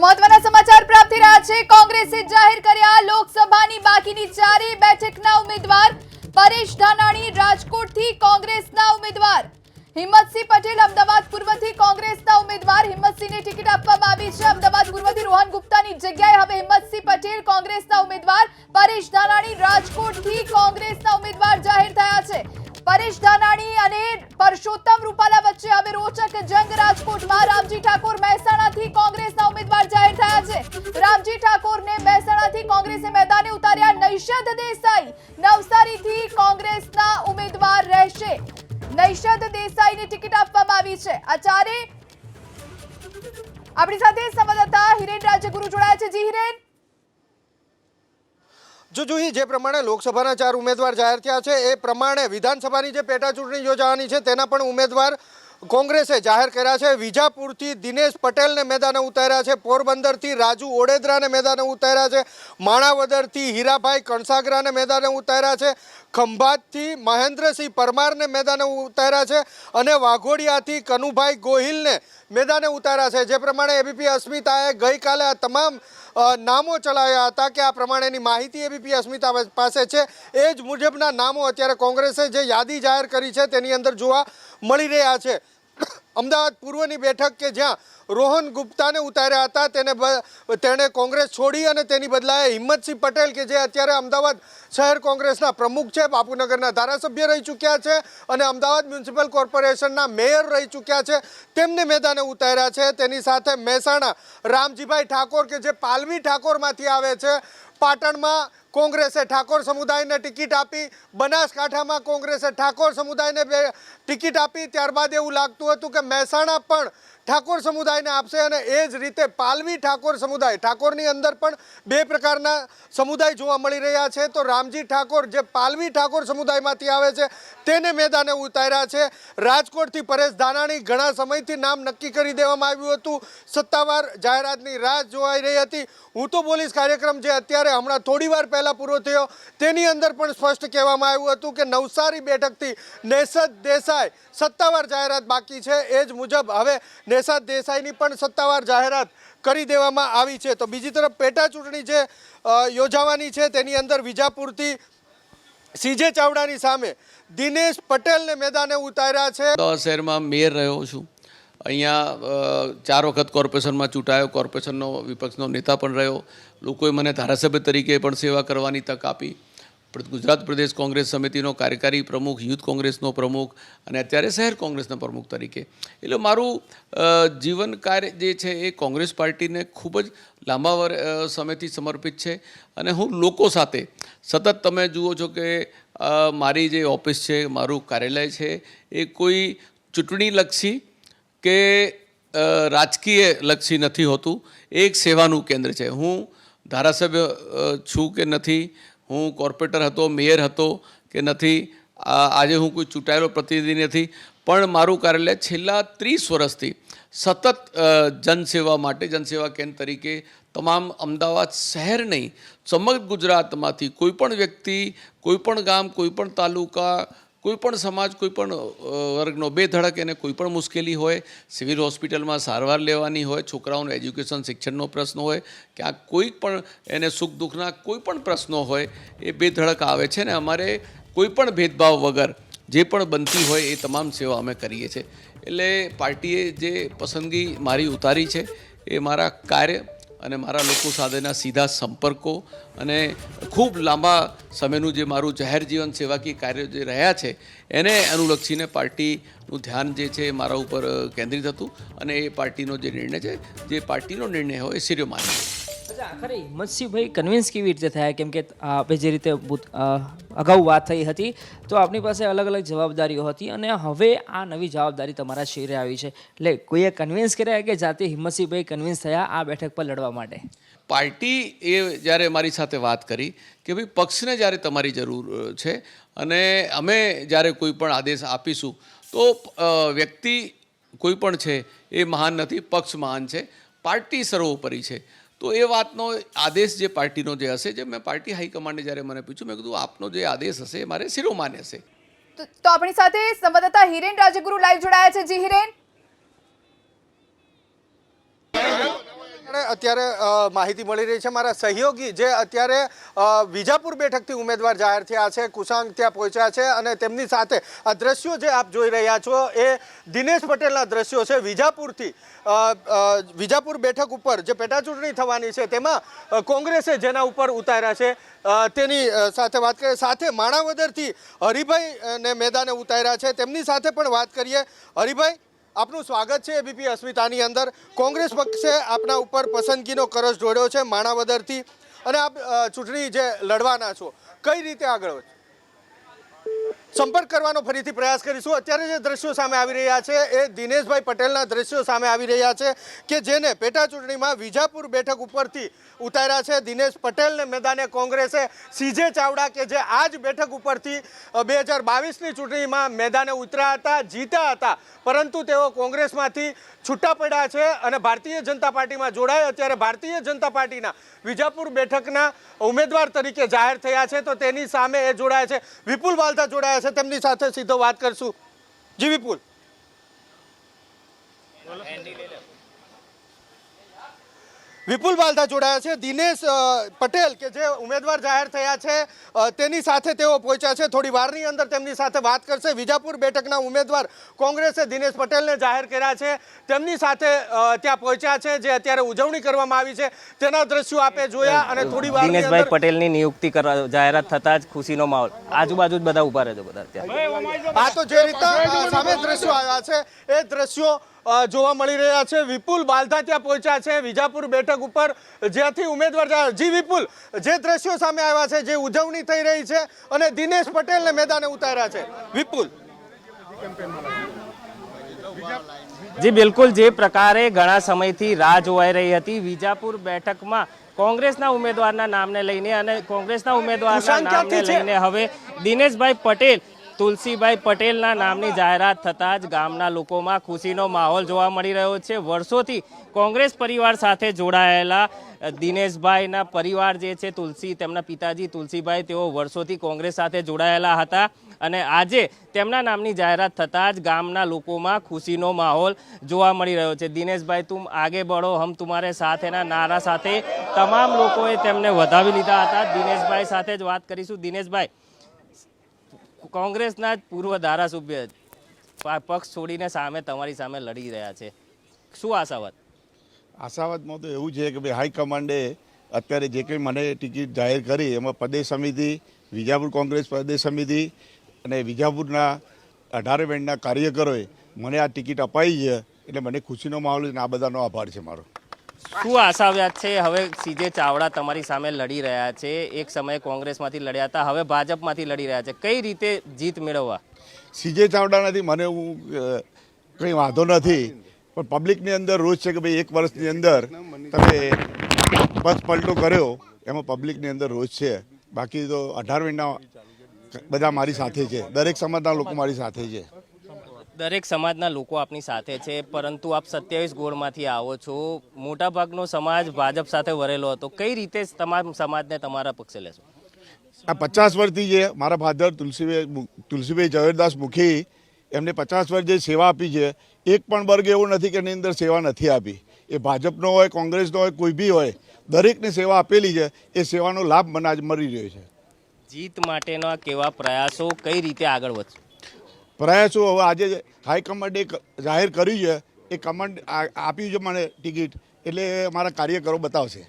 તો મહત્વના સમાચાર પ્રાપ્ત રહ્યા છે. કોંગ્રેસે જાહેર કર્યા લોકસભાની બાકીની ચારે બેઠકના ઉમેદવાર પરેશ ધાનાણી રાજકોટથી કોંગ્રેસના ઉમેદવાર. હિંમતસિંહ પટેલ અમદાવાદ પૂર્વથી કોંગ્રેસના ઉમેદવાર. હિંમતસિંહને ટિકિટ આપવામાં આવી છે અમદાવાદ પૂર્વથી રોહન ગુપ્તાની જગ્યાએ. હવે હિંમતસિંહ પટેલ કોંગ્રેસના ઉમેદવાર. પરેશ ધાનાણી રાજકોટથી કોંગ્રેસના ઉમેદવાર જાહેર થયા છે. પરેશ ધાનાણી અને પરસોત્તમ રૂપાલા વચ્ચે હવે રોચક જંગ. રાજકોટમાં રામજી ઠાકોર મહેસાણાથી કોંગ્રેસના ઉમેદવાર જાહેર થયા છે. રામજી ઠાકોરને મહેસાણાથી કોંગ્રેસે મેદાને ઉતાર્યા. નૈષદ દેસાઈ નવસારીથી કોંગ્રેસના ઉમેદવાર રહેશે. નૈષદ દેસાઈને ટિકિટ આપવામાં આવી છે. આ ચારે આપણી સાથે સંવાદદાતા હિરેન રાજગુરુ જોડાયા છે. જી હિરેન. જો જોઈએ જે પ્રમાણે લોકસભાના ચાર ઉમેદવાર જાહેર થયા છે, એ પ્રમાણે વિધાનસભાની જે પેટા ચૂંટણી યોજાવાની છે, તેના પણ ઉમેદવાર કોંગ્રેસે જાહેર કર્યા છે. વિજાપુરથી દિનેશ પટેલને મેદાને ઉતાર્યા છે. પોરબંદરથી રાજુ ઓડેદરાને મેદાને ઉતાર્યા છે. માણાવદરથી હીરાભાઈ કણસાગરાને મેદાને ઉતાર્યા છે. ખંભાતથી મહેન્દ્રસિંહ પરમારને મેદાને ઉતાર્યા છે અને વાઘોડિયાથી કનુભાઈ ગોહિલને મેદાને ઉતાર્યા છે. જે પ્રમાણે એબીપી અસ્મિતાએ ગઈકાલે આ તમામ નામો ચલાવ્યા હતા કે આ પ્રમાણેની માહિતી એબીપી અસ્મિતા પાસે છે. એ જ મુજબના નામો અત્યારે કોંગ્રેસે જે યાદી જાહેર કરી છે તેની અંદર જોવા મળી રહ્યા છે. અમદાવાદ પૂર્વની બેઠક કે જ્યાં રોહન ગુપ્તાને ઉતાર્યા હતા, તેને તેણે કોંગ્રેસ છોડી અને તેની બદલાએ હિંમતસિંહ પટેલ, કે જે અત્યારે અમદાવાદ શહેર કોંગ્રેસના પ્રમુખ છે, બાપુનગરના ધારાસભ્ય રહી ચૂક્યા છે અને અમદાવાદ મ્યુનિસિપલ કોર્પોરેશનના મેયર રહી ચૂક્યા છે, તેમને મેદાને ઉતાર્યા છે. તેની સાથે મહેસાણા રામજીભાઈ ઠાકોર, કે જે પાલવી ઠાકોરમાંથી આવે છે પાટણમાં કોંગ્રેસે ઠાકોર સમુદાયને ટિકિટ આપી, બનાસકાંઠામાં કોંગ્રેસે ઠાકોર સમુદાયને ટિકિટ આપી, ત્યારબાદ એવું લાગતું હતું કે મહેસાણા પણ ઠાકોર સમુદાયને આપશે અને એ જ રીતે પાલવી ઠાકોર સમુદાય. ઠાકોરની અંદર પણ બે પ્રકારના સમુદાય જોવા મળી રહ્યા છે. તો રામજી ઠાકોર જે પાલવી ઠાકોર સમુદાયમાંથી આવે છે, તેને મેદાને ઉતાર્યા છે. રાજકોટથી પરેશ ધાનાણી ઘણા સમયથી નામ નક્કી કરી દેવામાં આવ્યું હતું. સત્તાવાર જાહેરાતની રાહ જોવાઈ રહી હતી. હું તો બોલીશ કાર્યક્રમ જે અત્યારે હમણાં થોડી વાર પહેલાં પૂરો થયો, તેની અંદર પણ સ્પષ્ટ કહેવામાં આવ્યું હતું કે નવસારી બેઠકથી નેસદ દેસાઈ સત્તાવાર જાહેરાત બાકી છે. એ જ મુજબ હવે નેસાદ દેસાઈની પણ સત્તાવાર જાહેરાત કરી દેવામાં આવી છે. તો બીજી તરફ પેટા ચૂંટણી જે યોજાવાની છે તેની અંદર વિજાપુરથી સીજે ચાવડાની સામે દિનેશ પટેલને મેદાને ઉતાર્યા છે. અમદાવાદ શહેરમાં મેયર રહ્યો છું. અહીંયા ચાર વખત કોર્પોરેશનમાં ચૂંટાયો, કોર્પોરેશનનો વિપક્ષનો નેતા પણ રહ્યો. લોકોએ મને ધારાસભ્ય તરીકે પણ સેવા કરવાની તક આપી. ગુજરાત પ્રદેશ કોંગ્રેસ સમિતિનો કાર્યકારી પ્રમુખ, યુથ કોંગ્રેસનો પ્રમુખ અને અત્યારે શહેર કોંગ્રેસના પ્રમુખ તરીકે. એટલે મારું જીવન કાર્ય જે છે એ કોંગ્રેસ પાર્ટીને ખૂબ જ લાંબા વર સમયથી સમર્પિત છે અને હું લોકો સાથે, સતત તમે જુઓ છો કે મારી જે ઓફિસ છે, મારું કાર્યાલય છે, એ કોઈ ચૂંટણીલક્ષી કે રાજકીય લક્ષી નથી હોતું. એક સેવાનું કેન્દ્ર છે. હું ધારાસભ્ય છું કે નથી હું કોર્પોરેટર હતો, મેયર હતો કે નથી આજે હું કોઈ ચૂંટાયેલો પ્રતિનિધિ નથી, પણ મારું કાર્યાલય છેલ્લા ત્રીસ વર્ષથી સતત જનસેવા માટે, જનસેવા કેન્દ્ર તરીકે તમામ અમદાવાદ શહેર નહીં, સમગ્ર ગુજરાતમાંથી કોઈપણ વ્યક્તિ કોઈપણ ગામ કોઈપણ તાલુકા કોઈ પણ સમાજ, કોઈ પણ વર્ગનો બે ધડક એને કોઈ પણ મુશ્કેલી હોય, સિવિલ હોસ્પિટલમાં સારવાર લેવાની હોય, છોકરાઓનું એજ્યુકેશન, શિક્ષણનો પ્રશ્ન હોય કે આ કોઈ પણ એને સુખ દુઃખના કોઈ પણ પ્રશ્નો હોય, એ બે ધડક આવે છે ને અમારે કોઈ પણ ભેદભાવ વગર જે પણ બનતી હોય એ તમામ સેવા અમે કરીએ છીએ. એટલે પાર્ટીએ જે પસંદગી મારી ઉતારી છે, એ મારા કાર્ય અને મારા લોકો સાથેના સીધા સંપર્કો અને ખૂબ લાંબા સમયનું જે મારું જાહેર જીવન સેવાકીય કાર્ય જે રહ્યા છે, એને અનુલક્ષીને પાર્ટીનું ધ્યાન જે છે મારા ઉપર કેન્દ્રિત હતું અને એ પાર્ટીનો જે નિર્ણય છે, જે પાર્ટીનો નિર્ણય હોય એ સિર્યો માન્ય અચ્છા આખરે હિંમતસિંહભાઈ કન્વિન્સ કેવી રીતે થયા, કેમ કે આપણે જે રીતે અગાઉ વાત થઈ હતી, તો આપની પાસે અલગ અલગ જવાબદારીઓ હતી અને હવે આ નવી જવાબદારી તમારા શેરે આવી છે. એટલે કોઈએ કન્વિન્સ કર્યા કે જાતે હિંમતસિંહભાઈ કન્વિન્સ થયા આ બેઠક પર લડવા માટે? પાર્ટી એ જ્યારે મારી સાથે વાત કરી કે ભાઈ પક્ષને જ્યારે તમારી જરૂર છે અને અમે જ્યારે કોઈ પણ આદેશ આપીશું, તો વ્યક્તિ કોઈ પણ છે એ મહાન નથી, પક્ષ મહાન છે. પાર્ટી સર્વોપરી છે. તો એ વાતનો આદેશ જે પાર્ટીનો જે હશે, જે મેં પાર્ટી હાઈકમાન્ડે જ્યારે મને પૂછ્યું, મેં કીધું, આપનો જે આદેશ હશે એ મારે શિરોમાન્ય હશે. તો આપણી સાથે સંવાદદાતા હિરેન રાજગુરુ લાઈવ જોડાયા છે. જી હિરેન. અત્યારે માહિતી મળી રહી છે મારા સહયોગી જે અત્યારે વિજાપુર બેઠકથી ઉમેદવાર જાહેર થયા છે કુસાંગ ત્યાં પહોંચ્યા છે અને તેમની સાથે આ દ્રશ્યો જે આપ જોઈ રહ્યા છો એ દિનેશ પટેલના દ્રશ્યો છે વિજાપુરથી. વિજાપુર બેઠક ઉપર જે પેટાચૂંટણી થવાની છે તેમાં કોંગ્રેસે જેના ઉપર ઉતાર્યા છે તેની સાથે વાત કરીએ. સાથે માણાવદરથી હરિભાઈ અ, મેદાને ઉતાર્યા છે. તેમની સાથે પણ વાત કરીએ. હરિભાઈ આપનું સ્વાગત છે એબીપી અસ્મિતાની અંદર કોંગ્રેસ પક્ષે આપના ઉપર પસંદગીનો કરસ ઢોળ્યો છે માણાવદરથી અને આપ ચૂંટણી જે લડવાના છો, કઈ રીતે આગળ વધશો? સંપર્ક કરવાનો ફરીથી પ્રયાસ કરીશું. અત્યારે જે દ્રશ્યો સામે આવી રહ્યા છે, એ દિનેશભાઈ પટેલના દ્રશ્યો સામે આવી રહ્યા છે કે જેને પેટા ચૂંટણીમાં વિજાપુર બેઠક ઉપરથી ઉતાર્યા છે. દિનેશ પટેલને મેદાને કોંગ્રેસે, સીજે ચાવડા કે જે આ જ બેઠક ઉપરથી બે હજાર બાવીસની ચૂંટણીમાં મેદાને ઉતર્યા હતા જીત્યા હતા. પરંતુ તેઓ કોંગ્રેસમાંથી છૂટા પડ્યા છે અને ભારતીય જનતા પાર્ટીમાં જોડાય. અત્યારે ભારતીય જનતા પાર્ટીના વિજાપુર બેઠકના ઉમેદવાર તરીકે જાહેર થયા છે. તો તેની સામે એ જોડાયા છે. વિપુલ વાલતા જોડાયા છે તેમની સાથે સીધો વાત કરશું. જી વિપુલ બાલતા જોડાયા છે. દિનેશ પટેલ કે જે ઉમેદવાર જાહેર થયા છે તેની સાથે તેઓ પહોંચ્યા છે. થોડી વારની અંદર તેમની સાથે વાત કરશે. વિજાપુર બેઠકના ઉમેદવાર કોંગ્રેસે દિનેશ પટેલને જાહેર કર્યા છે. તેમની સાથે ત્યાં પહોંચ્યા છે જે અત્યારે ઉજવણી કરવામાં આવી છે. તેના દ્રશ્યો આપે જોયા અને થોડી વાર દિનેશભાઈ પટેલની નિયુક્તિ કરવા જાહેરાત થતા જ ખુશીનો માહોલ. આજુબાજુ જ બધા ઊભા રહેજો બધા આ તો જે રીતે સામે દ્રશ્યો આવ્યા છે. એ દ્રશ્યો જોવા મળી રહ્યા છે. વિપુલ બાલધા ત્યાં પહોંચ્યા છે. વિજાપુર બેઠક ઉપર જ્યાંથી ઉમેદવાર જી વિપુલ જે દ્રશ્યો સામે આવ્યા છે જે ઉજવણી થઈ રહી છે અને દિનેશ પટેલને મેદાને ઉતાર્યા છે. વિપુલ. જી બિલકુલ. જે પ્રકારે ઘણા સમયથી રાહ જોવાઈ રહી હતી વિજાપુર બેઠકમાં કોંગ્રેસના ઉમેદવારના નામને લઈને અને કોંગ્રેસના ઉમેદવારના નામને? લઈને હવે દિનેશભાઈ પટેલ તુલસીભાઈ પટેલના નામની જાહેરાત થતાં જ ગામના લોકોમાં ખુશીનો માહોલ જોવા મળી રહ્યો છે. વર્ષોથી કોંગ્રેસ પરિવાર સાથે જોડાયેલા દિનેશભાઈના પરિવાર જે છે તુલસી તેમના પિતાજી તુલસીભાઈ તેઓ વર્ષોથી કોંગ્રેસ સાથે જોડાયેલા હતા અને આજે તેમના નામની જાહેરાત થતાં જ ગામના લોકોમાં ખુશીનો માહોલ જોવા મળી રહ્યો છે. દિનેશભાઈ તું આગે બળો હમ તુમારે સાથેના નારા સાથે. તમામ લોકોએ તેમને વધાવી લીધા હતા. દિનેશભાઈ સાથે જ વાત કરીશું. દિનેશભાઈ કોંગ્રેસના જ પૂર્વ ધારાસભ્ય પક્ષ છોડીને સામે તમારી સામે લડી રહ્યા છે. શું આશાવાદ? આશાવાદમાં તો એવું છે કે ભાઈ હાઈકમાન્ડે અત્યારે જે કંઈ મને ટિકિટ જાહેર કરી, એમાં પ્રદેશ સમિતિ, વિજાપુર કોંગ્રેસ પ્રદેશ સમિતિ અને વિજાપુરના અઢારે બેન્ડના કાર્યકરોએ મને આ ટિકિટ અપાઈ છે. એટલે મને ખુશીનો માહોલ છે અને આ બધાનો આભાર છે મારો. શું આશાવ્યાત છે? હવે સીજે ચાવડા તમારી સામે લડી રહ્યા છે. એક સમયે કોંગ્રેસમાંથી લડ્યા હતા, હવે ભાજપમાંથી લડી રહ્યા છે. કઈ રીતે જીત મેળવવા? સીજે ચાવડા નથી, મને હું કંઈ વાંધો નથી, પણ પબ્લિકની અંદર રોજ છે કે ભાઈ એક વર્ષની અંદર તમે પથ પલટો કર્યો, એમાં પબ્લિકની અંદર રોજ છે. બાકી તો અઢાર મહિના બધા મારી સાથે છે. દરેક સમાજના લોકો મારી સાથે છે. દરેક સમાજના લોકો આપની સાથે છે પરંતુ આપ સત્યાવીસ ગોળમાંથી આવો છો. મોટાભાગનો સમાજ ભાજપ સાથે વરેલો હતો. કઈ રીતે તમામ સમાજને તમારા પક્ષે લેશો? આ પચાસ વર્ષથી જે મારા ફાધર તુલસીભાઈ તુલસીભાઈ ઝવેરદાસ મુખી એમને પચાસ વર્ષ જે સેવા આપી છે એક પણ વર્ગ એવો નથી કે એની અંદર સેવા નથી આપી. એ ભાજપનો હોય કોંગ્રેસનો હોય કોઈ બી હોય દરેકને સેવા આપેલી છે. એ સેવાનો લાભ મને આજ મળી રહ્યો છે. જીત માટેના કેવા પ્રયાસો કઈ રીતે આગળ વધશે? પ્રયાસો હવે આજે હાઈકમાન્ડે જાહેર કર્યું છે, એ કમાન્ડ આપ્યું છે મને ટિકિટ એટલે મારા કાર્યકરો બતાવશે.